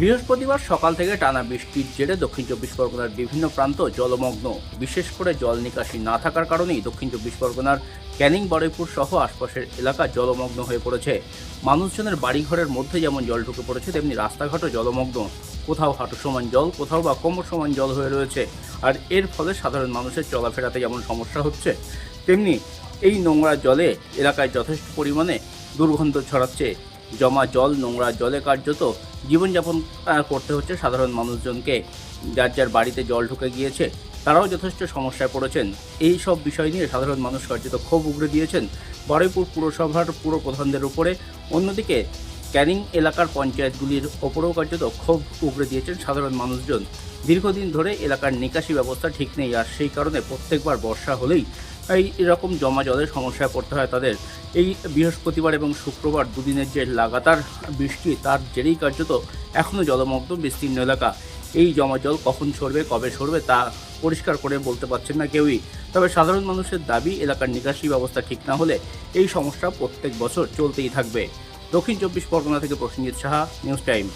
বৃহস্পতিবার সকাল থেকে টানা বৃষ্টির জেরে দক্ষিণ চব্বিশ পরগনার বিভিন্ন প্রান্ত জলমগ্ন। বিশেষ করে জল নিকাশি না থাকার কারণেই দক্ষিণ চব্বিশ পরগনার ক্যানিং বড়ইপুর সহ আশপাশের এলাকা জলমগ্ন হয়ে পড়েছে। মানুষজনের বাড়িঘরের মধ্যে যেমন জল ঢুকে পড়েছে, তেমনি রাস্তাঘাটও জলমগ্ন। কোথাও হাঁটু সমান জল, কোথাও বা কোমর সমান জল হয়ে রয়েছে। আর এর ফলে সাধারণ মানুষের চলাফেরাতে যেমন সমস্যা হচ্ছে, তেমনি এই নোংরা জলে এলাকায় যথেষ্ট পরিমাণে দুর্গন্ধ ছড়াচ্ছে। জমা জল, নোংরা জলে কার্যত জীবনযাপন করতে হচ্ছে সাধারণ মানুষজনকে। যার যার বাড়িতে জল ঢুকে গিয়েছে, তারাও যথেষ্ট সমস্যায় পড়েছেন। এই সব বিষয় নিয়ে সাধারণ মানুষ কার্যত ক্ষোভ উগড়ে দিয়েছেন। বারুইপুর পুরসভার পুর প্রধানদের উপরে। অন্যদিকে, ক্যানিং এলাকার পঞ্চায়েতগুলির ওপরেও কার্যত ক্ষোভ উগড়ে দিয়েছেন সাধারণ মানুষজন। দীর্ঘদিন ধরে এলাকার নিকাশি ব্যবস্থা ঠিক নেই, আর সেই কারণে প্রত্যেকবার বর্ষা হলেই এই এরকম জমা জলের সমস্যায় পড়তে হয় তাদের। এই বৃহস্পতিবার এবং শুক্রবার দুদিনের যে লাগাতার বৃষ্টি, তার জেরেই কার্যত এখনও জলমগ্ন বিস্তীর্ণ এলাকা। এই জমা জল কখন সরবে, কবে সরবে, তা পরিষ্কার করে বলতে পারছেন না কেউই। তবে সাধারণ মানুষের দাবি, এলাকার নিকাশি ব্যবস্থা ঠিক না হলে এই সমস্যা প্রত্যেক বছর চলতেই থাকবে। দক্ষিণ চব্বিশ পরগনা থেকে প্রসেনজিৎ সাহা, নিউজ টাইম।